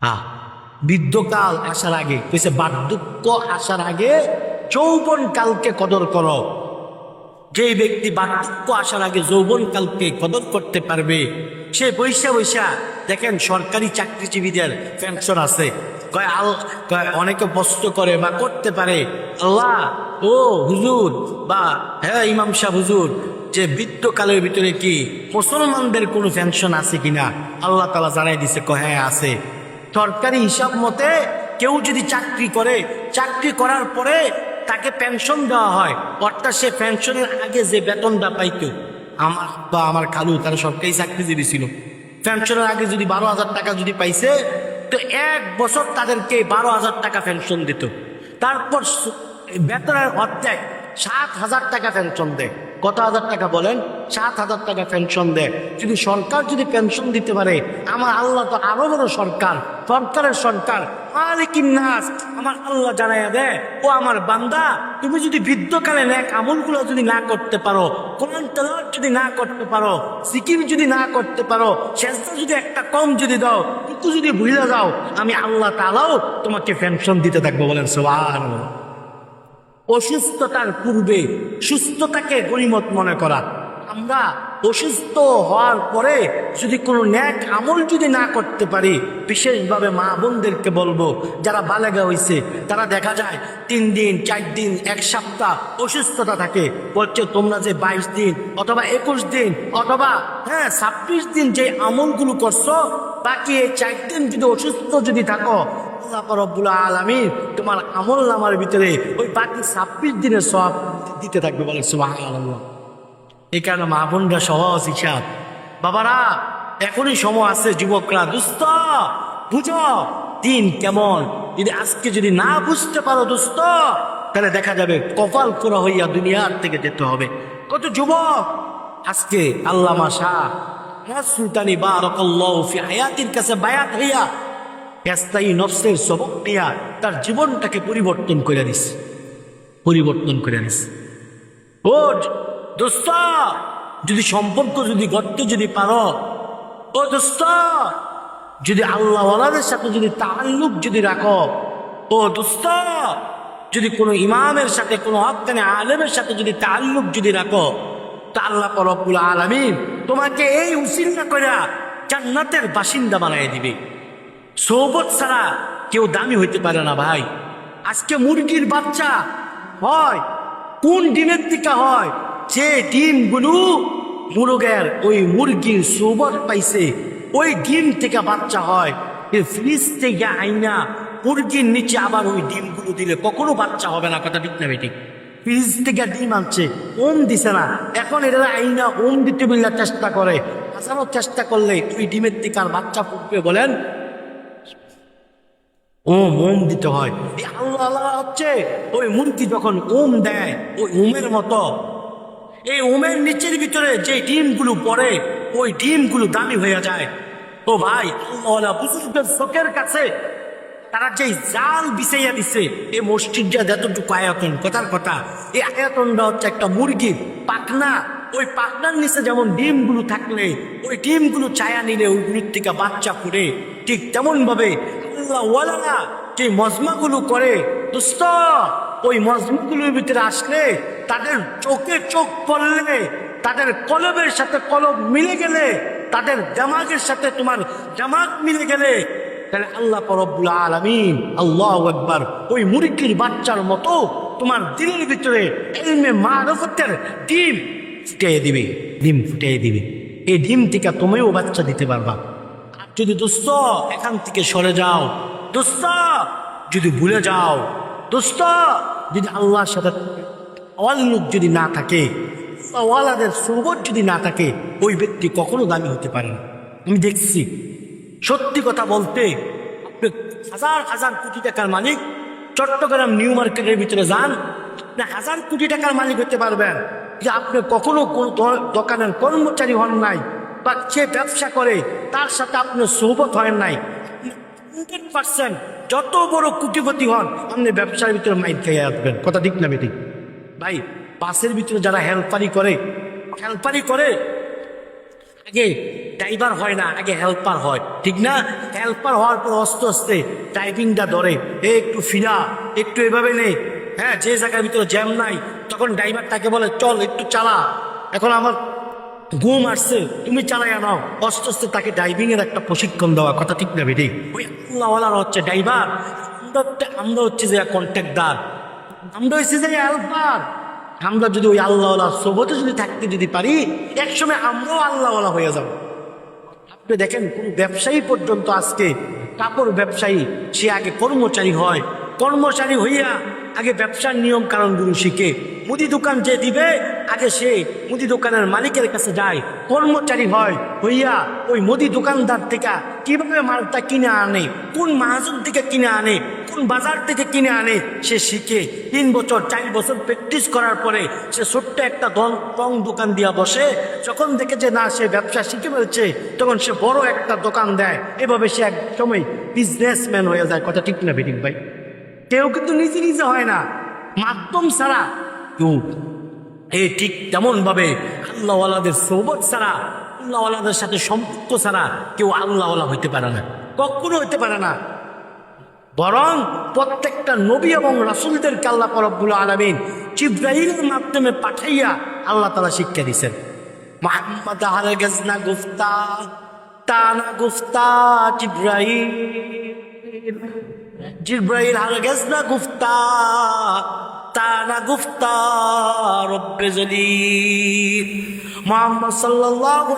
আহ বৃদ্ধকাল আসার আগে, কইছে, বার্ধক্য আসার আগে যৌবন কালকে কদর করো। যে ব্যক্তি বার্ধক্য আসার আগে যৌবন কালকে কদর করতে পারবে, সে বৈশা বৈশা, দেখেন সরকারি চাকরিজীবীদের পেনশন আছে। কয়, আল অনেকে কষ্ট করে বা করতে পারে। আল্লাহ, ও হুজুর, বা হ্যাঁ ইমাম সাহ হুজুর, যে বৃদ্ধকালের ভিতরে কি মুসলমানদের কোনো পেনশন আছে কিনা? আল্লাহ তালা জানাই দিছে, কয় হ্যাঁ আছে। সরকারি হিসাব মতে কেউ যদি চাকরি করে, চাকরি করার পরে তাকে পেনশন দেওয়া হয়। অর্থাৎ সে পেনশনের আগে যে বেতনটা পাইতো, আমার বা আমার খালু, তারা সরকারি চাকরিজীবী ছিল। পেনশনের আগে যদি বারো হাজার টাকা যদি পাইছে, তো এক বছর তাদেরকে বারো হাজার টাকা পেনশন দিত। তারপর বেতনের অর্ধেক সাত হাজার টাকা পেনশন দেয় কত হাজার টাকা বলেন? সাত হাজার টাকা পেনশন দেয় যদি সরকার যদি পেনশন দিতে পারে, আমার আল্লাহ তো আরও বড় সরকার সরকারের সরকার। নাস আমার আল্লাহ জানাইয়া দেয় ও আমার বান্দা, তুমি যদি বৃদ্ধকালে ন্যাক আমলগুলো যদি না করতে পারো তেলাওয়াত যদি না করতে পারো সিকিম যদি না করতে পারো শেষটা যদি একটা কম যদি দাও একটু যদি ভুলে যাও, আমি আল্লাহ তালাও তোমাকে পেনশন দিতে থাকব বলেন সোহান অসুস্থতার পূর্বে সুস্থতাকে গরিমত মনে করা। আমরা অসুস্থ হওয়ার পরে যদি কোনো ন্যাক আমল যদি না করতে পারি, বিশেষভাবে মা বোনদেরকে বলব, যারা বালেগা হয়েছে তারা দেখা যায় তিন দিন, চার দিন, এক সপ্তাহ অসুস্থতা থাকে। বলছে, তোমরা যে বাইশ দিন অথবা একুশ দিন অথবা হ্যাঁ ছাব্বিশ দিন যে আমলগুলো করছ, বাকি এই চার দিন যদি অসুস্থ যদি থাকো আল্লাহ তোমার আমল নামার ভিতরে ওই বাকি ছাব্বিশ দিনের সব দিতে থাকবে বলে সুবাহ এই কারণে মা বোনরা সহজ হিসাব। বাবারা, এখনই সময় আছে যুবকরা, দুস্থ, বুঝো, দিন কেমন? যদি আজকে যদি না বুঝতে পারো দুস্থ, তাহলে দেখা যাবে কপাল করা হইয়া দুনিয়ার থেকে যেতে হবে। কত যুবক, আজকে আল্লামা শাহ নাস সুলতানি বারাকাল্লাহু ফি হায়াতির কাছে বায়াত হইয়া স্থায়ী নফসের সবক নিয়া তার জীবনটাকে পরিবর্তন করে দিস। পরিবর্তন করে দিস। ও দোস্ত! যদি সম্পর্ক যদি গড়তে যদি পারো, ও দোস্ত! যদি আল্লাহওয়ালাদের সাথে যদি তাল্লুক যদি রাখো, ও দোস্ত! যদি কোনো ইমামের সাথে, কোনো হকানে আলেমের সাথে যদি তাল্লুক যদি রাখো, তা আল্লাহ রব্বুল আলমিন তোমাকে এই উসিল্লা করে জান্নাতের বাসিন্দা বানিয়ে দিবে। সৌবত ছাড়া কেউ দামি হইতে পারে না ভাই। আজকে মুরগির বাচ্চা হয়, কোন ডিমের থেকে হয় যে ডিমগুলো মুরগের ওই মুরগির সৌবত পাইছে, ওই ডিম থেকে বাচ্চা হয়। ফ্রিজ থেকে আইনা মুরগির নিচে আবার ওই ডিমগুলো দিলে কখনো বাচ্চা হবে না, কথা ঠিক না বেটি ফ্রিজ থেকে ডিম আনছে, ওম দিছে না। এখন এরা আইনা ওম দিতে বিল্লা চেষ্টা করে, হাসানোর চেষ্টা করলে ওই ডিমের থেকে আর বাচ্চা ফুটবে, বলেন। ওম ওম দিতে হয়। এই আল্লাহ আল্লাহ হচ্ছে ওই মুরগি যখন ওম দেয়, ওই ওমের মতো। এই ওমের নিচের ভিতরে যে ডিমগুলো পড়ে, ওই ডিমগুলো দামি হয়ে যায়। ও ভাই আল্লাহ বুজুর্গের চোখের কাছে তারা যে জাল বিছাইয়া দিছে এই মসজিদটা যতটুকু আয়তন, কথার কথা এই আয়তনটা হচ্ছে একটা মুরগির পাখনা। ওই পাখনার নিচে যেমন ডিমগুলো থাকলে, ওই ডিমগুলো ছায়া নিলে ওইগুলোর থেকে বাচ্চা ফুটে ঠিক তেমন ভাবে আল্লাহ ওয়ালারা যে মজমাগুলো করে, দুস্ত, ওই মজমাগুলোর ভিতরে আসলে তাদের চোখে চোখ পড়লে, তাদের কলবের সাথে কলব মিলে গেলে, তাদের জামাকের সাথে তোমার জামাক মিলে গেলে, তাহলে আল্লাহ পরবুল আলমিন, আল্লাহ একবার ওই মুরগির বাচ্চার মতো তোমার দিলের ভিতরে এলমে মারফতের ডিম ফুটিয়ে দিবে, ডিম ফুটিয়ে দিবে। এই ডিম থেকে তুমিও বাচ্চা দিতে পারবা। যদি দোস্ত এখান থেকে সরে যাও দোস্ত যদি ভুলে যাও দোস্ত যদি আল্লাহর সাথে অল্লুক যদি না থাকে ওয়ালাদের সৌবত যদি না থাকে, ওই ব্যক্তি কখনো দামি হতে পারে না। আমি দেখছি, সত্যি কথা বলতে, আপনি হাজার হাজার কোটি টাকার মালিক, চট্টগ্রাম নিউ মার্কেটের ভিতরে যান, আপনি হাজার কোটি টাকার মালিক হতে পারবেন। যে আপনি কখনো কোন দোকানের কর্মচারী হন নাই বা সে ব্যবসা করে তার সাথে আপনার সৌবত হয় নাই। হান্ড্রেড পার্সেন্ট যত বড় কুটিপতি হন আপনি ব্যবসার ভিতরে মাইক খেয়ে আসবেন। কথা ঠিক না বেঠিক ভাই বাসের ভিতরে যারা হেল্পারি করে হেল্পারি করে আগে ড্রাইভার হয় না আগে হেল্পার হয়। ঠিক না? হেল্পার হওয়ার পর আস্তে আস্তে ড্রাইভিংটা ধরে এ একটু ফিরা একটু এভাবে নেই হ্যাঁ যে জায়গার ভিতরে জ্যাম নাই তখন ড্রাইভার তাকে বলে চল একটু চালা। এখন আমার ঘুম আসছে, তুমি চালাই নাও অস্ত আস্তে তাকে ড্রাইভিং এর একটা প্রশিক্ষণ দেওয়া, কথা ঠিক না বেটি ওই আল্লাহওয়ালার হচ্ছে ড্রাইভার আমরা হচ্ছে- আমরা হচ্ছে যে কন্ট্রাক্টদার আমরা হচ্ছে যে হেল্পার আমরা যদি ওই আল্লাহওয়ালা সোবতে যদি থাকতে যদি পারি, একসময় আমরাও আল্লাহওয়ালা হয়ে যাব। আপনি দেখেন কোন ব্যবসায়ী পর্যন্ত আজকে কাপড় ব্যবসায়ী, সে আগে কর্মচারী হয়। কর্মচারী হইয়া আগে ব্যবসার নিয়ম কারণগুলো শিখে, মুদি দোকান যে দিবে আগে সে মুদি দোকানের মালিকের কাছে যায়, কর্মচারী হয়, হইয়া ওই মুদি দোকানদার থেকে কীভাবে মালটা কিনে আনে, কোন মাহাজন থেকে কিনে আনে, কোন বাজার থেকে কিনে আনে, সে শিখে। তিন বছর, চার বছর প্র্যাকটিস করার পরে সে ছোট্ট একটা দন রং দোকান দিয়া বসে, যখন দেখে যে না, সে ব্যবসা শিখে ফেলছে, তখন সে বড় একটা দোকান দেয়। এভাবে সে এক সময় বিজনেসম্যান হয়ে যায়। কথা ঠিক না বেটিক ভাই? কেউ কিন্তু নিজে নিজে হয় না। মাধ্যম ছাড়া কেউ এই ঠিক তেমন ভাবে আল্লাহওয়ালাদের সৌবত ছাড়া, আল্লাহওয়ালাদের সাথে সম্পর্ক ছাড়া কেউ আল্লাহওয়ালা হইতে পারে না। কখনো হইতে পারে না। বরং প্রত্যেকটা নবী এবং রাসুলদেরকে আল্লাহ পরবগুলো আলামিন জিব্রাহিলের মাধ্যমে পাঠাইয়া আল্লাহ তালা শিক্ষা দিছেন মোহাম্মদ গজনা গুফতা তানা গুফতা জিব্রাহিল জিব্রাহিল গজনা গুফতা তানা গুফতা মোহাম্মদ সাল্লাল্লাহু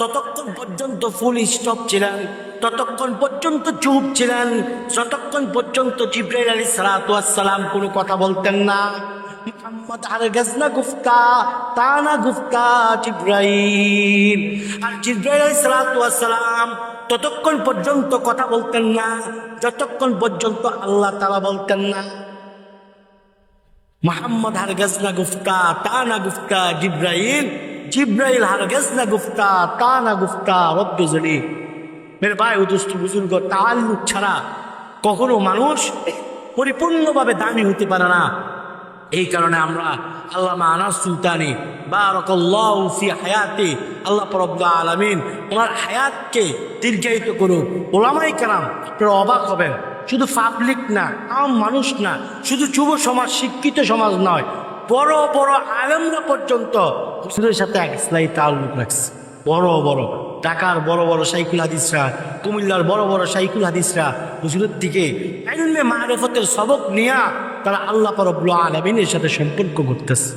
ততক্ষণ পর্যন্ত ফুল স্টপ ছিলেন, ততক্ষণ পর্যন্ত চুপ ছিলেন, যতক্ষণ পর্যন্ত জিব্রাইল আলী সালাতাম কোনো কথা বলতেন না। আর গুফতা, তানা গুফতা আর ততক্ষণ পর্যন্ত কথা বলতেন না, যতক্ষণ পর্যন্ত আল্লাহ তালা বলতেন না। মোহাম্মদ হারগেজ না গুফতা, তা না গুফতা, জিব্রাইল জিব্রাইল হারগেজ না গুফতা, তা না গুফতা, রব্বে জলি। মেরে ভাই, ও দুষ্ট বুজুর্গ তাল্লুক ছাড়া কখনো মানুষ পরিপূর্ণভাবে দামি হতে পারে না। এই কারণে আমরা আল্লামা আনাস সুলতানি, বারাকাল্লাহু ফি হায়াতি, আল্লাহ পরব্বা আলামিন ওনার হায়াতকে দীর্ঘায়িত করুক। ওলামাই কালাম আপনারা অবাক হবেন। শুধু পাবলিক না আম মানুষ না, শুধু যুব সমাজ, শিক্ষিত সমাজ নয়, বড় বড় আলেমরা পর্যন্ত হুজুরের সাথে এক ইসলাই তাল্লুক রাখছে। বড় বড়, ঢাকার বড় বড় সাইকুল হাদিসরা, কুমিল্লার বড় বড় সাইকুল হাদিসরা হুজুরের দিকে এলমে মারেফতের সবক নিয়া তারা আল্লাহ পরবুল আলমিনের সাথে সম্পর্ক করতেছে।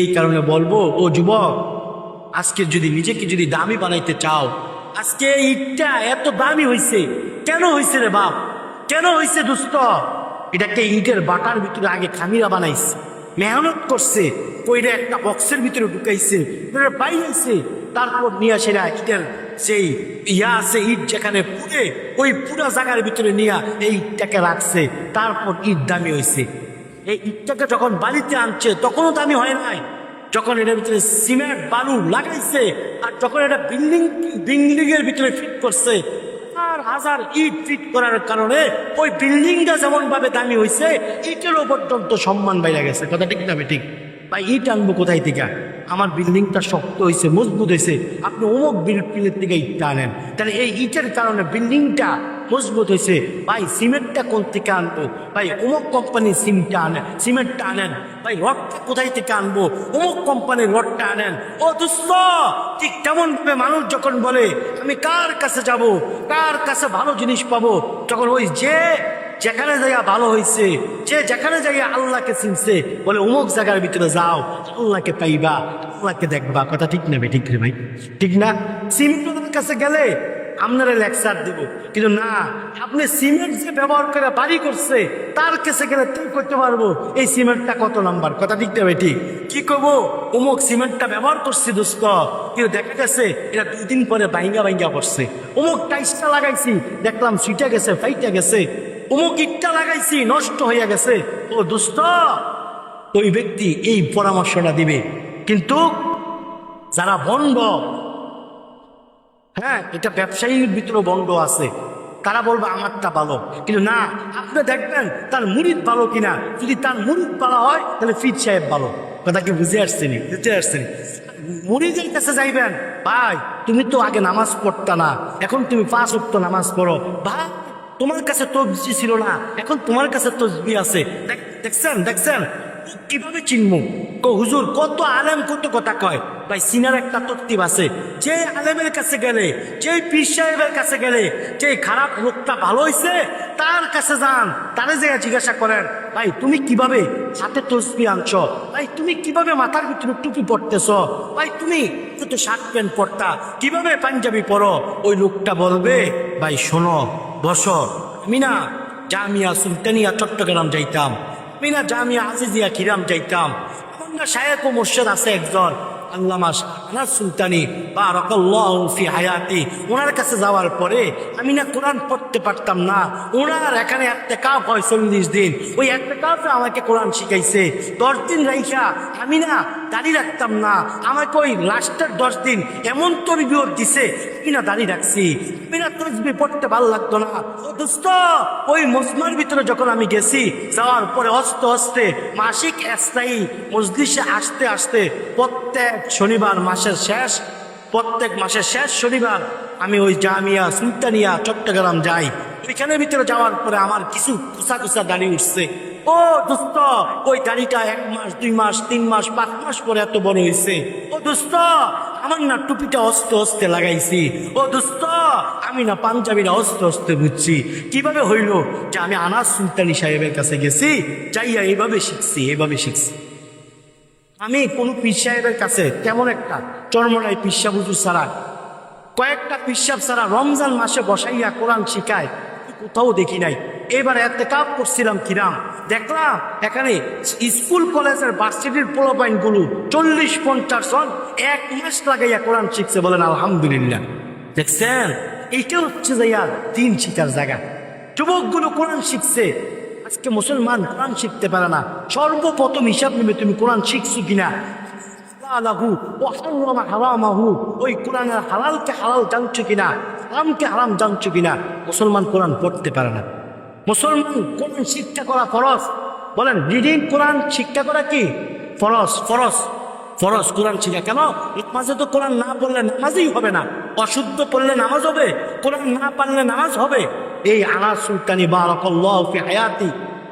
এই কারণে বলব, ও যুবক, আজকে যদি নিজেকে যদি দামি বানাইতে চাও, আজকে ইটটা এত দামি হইছে, কেন হয়েছে রে বাপ? কেন হইছে দুস্থ এটাকে ইটের বাটার ভিতরে আগে খামিরা বানাইছে। মেহনত করছে, কইরা একটা বক্সের ভিতরে ঢুকাইছে বাইরেছে, তারপর নিয়ে না ইটের সেই ইয়া আছে ইট যেখানে পুড়ে, ওই পুরা জায়গার ভিতরে নিয়ে এই ইটটাকে রাখছে, তারপর ইট দামি হয়েছে এই ইটটাকে যখন বাড়িতে আনছে, তখনও দামি হয় নাই। যখন এটার ভিতরে সিমেন্ট, বালু লাগাইছে, আর যখন এটা বিল্ডিং বিল্ডিং এর ভিতরে ফিট করছে হাজার ইট ফিট করার কারণে ওই বিল্ডিংটা যেমন ভাবে দামি হয়েছে ইটেরও পর্যন্ত সম্মান বাইরে গেছে। কথা ঠিক না ঠিক ভাই, ইট আনব কোথায় থেকে? আমার বিল্ডিংটা শক্ত হয়েছে মজবুত হয়েছে আপনি অমুক বিল্ডিংয়ের থেকে ইটটা আনেন। তাহলে এই ইটের কারণে বিল্ডিংটা মজবুত হয়েছে ভাই, সিমেন্টটা কোন থেকে আনব? ভাই, অমুক কোম্পানির সিমটা আনেন, সিমেন্টটা আনেন। ভাই, রডটা কোথায় থেকে আনব? অমুক কোম্পানির রডটা আনেন। ও দুস্থ ঠিক তেমন ভাবে মানুষ যখন বলে, আমি কার কাছে যাব? কার কাছে ভালো জিনিস পাবো? তখন ওই যে যেখানে জায়গা ভালো হয়েছে যে যেখানে জায়গা আল্লাহকে চিনছে, বলে, অমুক জায়গার ভিতরে যাও, আল্লাহকে পাইবা, আল্লাহকে দেখবা। কথা ঠিক না ঠিক রে ভাই? ঠিক না? সিমেন্টের কাছে গেলে আপনারা লেকচার দেব। কিন্তু না, আপনি সিমেন্ট যে ব্যবহার করে বাড়ি করছে, তার কাছে গেলে তুই করতে পারব? এই সিমেন্টটা কত নাম্বার? কথা ঠিক ভাই, ঠিক। কি করব? অমুক সিমেন্টটা ব্যবহার করছি দোস্ত, কিন্তু দেখা গেছে এটা দুই দিন পরে বাইঙ্গা বাইঙ্গা পড়ছে। অমুক টাইসটা লাগাইছি, দেখলাম সুইটা গেছে, ফাইটা গেছে। অমুক ইটটা লাগাইছি, নষ্ট হইয়া গেছে। ও দোস্ত, ওই ব্যক্তি এই পরামর্শটা দিবে। কিন্তু যারা বন্ধ হ্যাঁ এটা ব্যবসায়ীর ভিতরে বন্ধ আছে। তারা বলবে, আমারটা ভালো। কিন্তু না, আপনি দেখবেন তার মুরিদ ভালো কিনা। যদি তার মুরিদ ভালো হয়, তাহলে ফির সাহেব ভালো। কথা কি বুঝে আসছেনি বুঝতে আসছেনি মুরিদের কাছে যাইবেন, ভাই, তুমি তো আগে নামাজ পড়তা না, এখন তুমি পাঁচ উক্ত নামাজ পড়ো। ভাই, তোমার কাছে তসবি ছিল না, এখন তোমার কাছে তসবি আছে। দেখ- দেখছেন দেখছেন? কীভাবে চিনমু? কো হুজুর, কত আলেম কত কথা কয়? ভাই, সিনার একটা তত্ত্ব আছে। যে আলেমের কাছে গেলে যে পীর সাহেবের কাছে গেলে যে খারাপ লোকটা ভালো হইছে, তার কাছে যান, তারে যে জিজ্ঞাসা করেন, ভাই, তুমি কীভাবে হাতে তসবি আনছ? ভাই, তুমি কীভাবে মাথার ভিতরে টুপি পড়তেছ ভাই, তুমি তো শার্ট প্যান্ট পরতা, কীভাবে পাঞ্জাবি পরো? ওই লোকটা বলবে, ভাই, শোনো, বসো। আমি না জামিয়া সুলতানিয়া, চট্টগ্রাম যাইতাম। আমি না জামিয়া আজিজিয়া কিরাম যাইতাম। আমার না আছে একজন। আল্লামা আনার সুলতানি বা রকল্লাহ ফি হায়াতি। ওনার কাছে যাওয়ার পরে আমি না কোরআন পড়তে পারতাম না। ওনার এখানে একটা কাপ হয় চল্লিশ দিন। ওই একটা কাপে আমাকে কোরআন শিখাইছে। দশ দিন রাইখা আমি না দাঁড়িয়ে রাখতাম না। আমাকে ওই লাস্টের দশ দিন এমন তরবিয়ত দিছে, আমি না দাঁড়িয়ে রাখছি। আমি না তসবি পড়তে ভালো লাগতো না। ও দোস্ত, ওই মজমার ভিতরে যখন আমি গেছি, যাওয়ার পরে অস্তে অস্তে মাসিক স্থায়ী মজলিসে আসতে আসতে প্রত্যেক শনিবার মাসের শেষ, প্রত্যেক মাসের শেষ শনিবার আমি ওই জামিয়া সুলতানিয়া, চট্টগ্রাম যাই। ওইখানের ভিতরে যাওয়ার পরে আমার কিছু কুসা কুসা দাড়ি উঠছে। ও দোস্ত, ওই দাড়িটা এক মাস, দুই মাস, তিন মাস, পাঁচ মাস পরে এত বড় হয়েছে ও দোস্ত, আমার না টুপিটা অস্তে অস্তে লাগাইছি। ও দোস্ত, আমি না পাঞ্জাবিটা অস্তে অস্তে বুঝছি। কীভাবে হইল যে আমি আনাস সুলতানি সাহেবের কাছে গেছি, যাইয়া এইভাবে শিখছি এইভাবে শিখছি। আমি কোন পীর সাহেবের কাছে তেমন একটা চর্মনায় পিসা বুঝু ছাড়া কয়েকটা পিসাব ছাড়া রমজান মাসে বসাইয়া কোরআন শিখায় কোথাও দেখি নাই। এবার এতে কাপ করছিলাম কিরাম। দেখলাম এখানে স্কুল, কলেজের ভার্সিটির পোলোপাইনগুলো চল্লিশ, পঞ্চাশ জন এক মাস লাগাইয়া কোরআন শিখছে বলেন, আলহামদুলিল্লাহ। দেখছেন? এইটা হচ্ছে যাইয়া দিন শিখার জায়গা। যুবকগুলো কোরআন শিখছে। আজকে মুসলমান কোরআন শিখতে পারে না। সর্বপ্রথম হিসাব নেবে তুমি কোরআন শিখছো কিনা। হারামাহু, ওই হালালকে হালাল জানছো কিনা হারাম জানছো কিনা, মুসলমান পড়তে পারে না। মুসলমান শিক্ষা করা ফরজ। বলেন শিক্ষা করা কি? ফরজ ফরজ ফরজ কেন? তো কোরআন না পড়লে নামাজই হবে না। অশুদ্ধ পড়লে নামাজ হবে, কোরআন না পারলে নামাজ হবে। এই আনা সুলতানি বারাকাল্লাহ হায়াতি,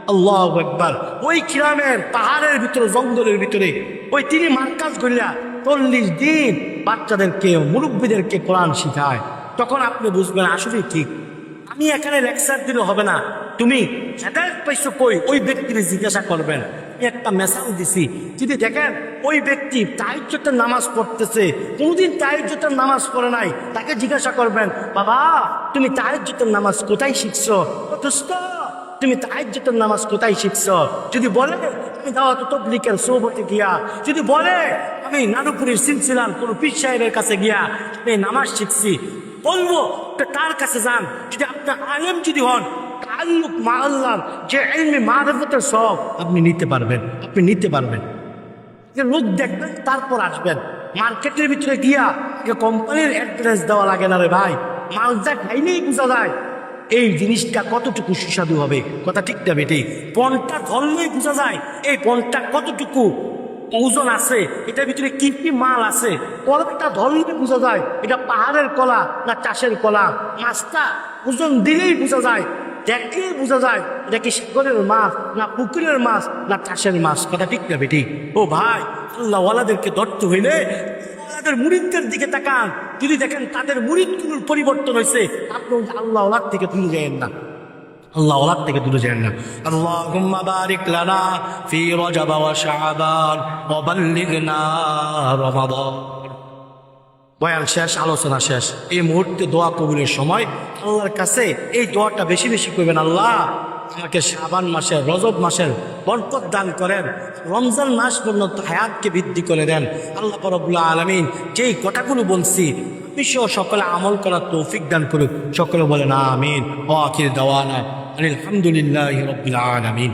আল্লাহ একবার ওই কিরামের পাহাড়ের ভিতরে, জঙ্গলের ভিতরে, ওই তিনি মার্কাজ করিয়া চল্লিশ দিন বাচ্চাদেরকে, মুরব্বীদেরকে কোরআন শিখায়। তখন আপনি বুঝবেন, আসলে ঠিক। আমি এখানে লেকচার দিলে হবে না। তুমি হেদায়ত পাইছো কই? ওই ব্যক্তিকে জিজ্ঞাসা করবেন। একটা মেসাজ দিছি। যদি দেখেন, ওই ব্যক্তি তাইজ্যতের নামাজ পড়তেছে, কোনোদিন তাইজ্যতের নামাজ পড়ে নাই, তাকে জিজ্ঞাসা করবেন, বাবা, তুমি তাইজ্যতের নামাজ কোথায় শিখছো? দোস্ত তুমি তাহাজ্জুদের নামাজ কোথায় শিখছ? যদি বলে, আমি দাওয়াত তবলিকের সৌবতে গিয়া। যদি বলে, আমি নানুপুরের সিলসিলার কোনো পীর সাহেবের কাছে গিয়া আমি নামাজ শিখছি। বলব তার কাছে যান। যদি আপনার আলেম যদি হন তাল্লুক মা আল্লাহর যে এলমি মারফতের সব আপনি নিতে পারবেন, আপনি নিতে পারবেন। যে লোক দেখবেন, তারপর আসবেন। মার্কেটের ভিতরে গিয়া যে কোম্পানির অ্যাড্রেস দেওয়া লাগে না রে ভাই। মালটা খাইলেই বোঝা যায়। এই জিনিসটা কতটুকু সুস্বাদু হবে? কথা ঠিক না বেটে? পণটা ধরলেই বোঝা যায়। এই পণটা কতটুকু ওজন আছে? এটার ভিতরে কি কি মাল আছে? কলাটা ধরলে বোঝা যায়। এটা পাহাড়ের কলা না চাষের কলা? মাছটা ওজন দিলেই বোঝা যায়। দেখলেই বোঝা যায়? এটা কি সাগরের মাছ না পুকুরের মাছ না চাষের মাছ? কথা ঠিক না বেটি। ও ভাই, আল্লাহ ওয়ালাদেরকে ধরতে হইলে তাদের মুরিদদের দিকে তাকান। যদি দেখেন তাদের মুরিদগুলোর পরিবর্তন হয়েছে আপনি আল্লাহ ওলাদ থেকে দূরে যাবেন না। আল্লাহ ওলাদ থেকে দূরে যাবেন না। আল্লাহুম্মা বারিক লানা ফি রজব ওয়া শাবান ওয়া রমাদান। বয়ান শেষ, আলোচনা শেষ। এই মুহূর্তে দোয়া কবুলের সময় আল্লাহর কাছে এই দোয়াটা বেশি বেশি করবেন, আল্লাহ আমাকে শাবান মাসের, রজব মাসের বরকত দান করেন। রমজান মাস পর্যন্ত হায়াতকে বৃদ্ধি করে দেন। আল্লাহ রবুল্লাহ আলমিন যেই কথাগুলো বলছি বিশ্ব সকলে আমল করার তৌফিক দান করুক। সকলে বলেন, আমিন। ও আখির দাওয়ানা আলহামদুলিল্লাহ রবিল আলমিন।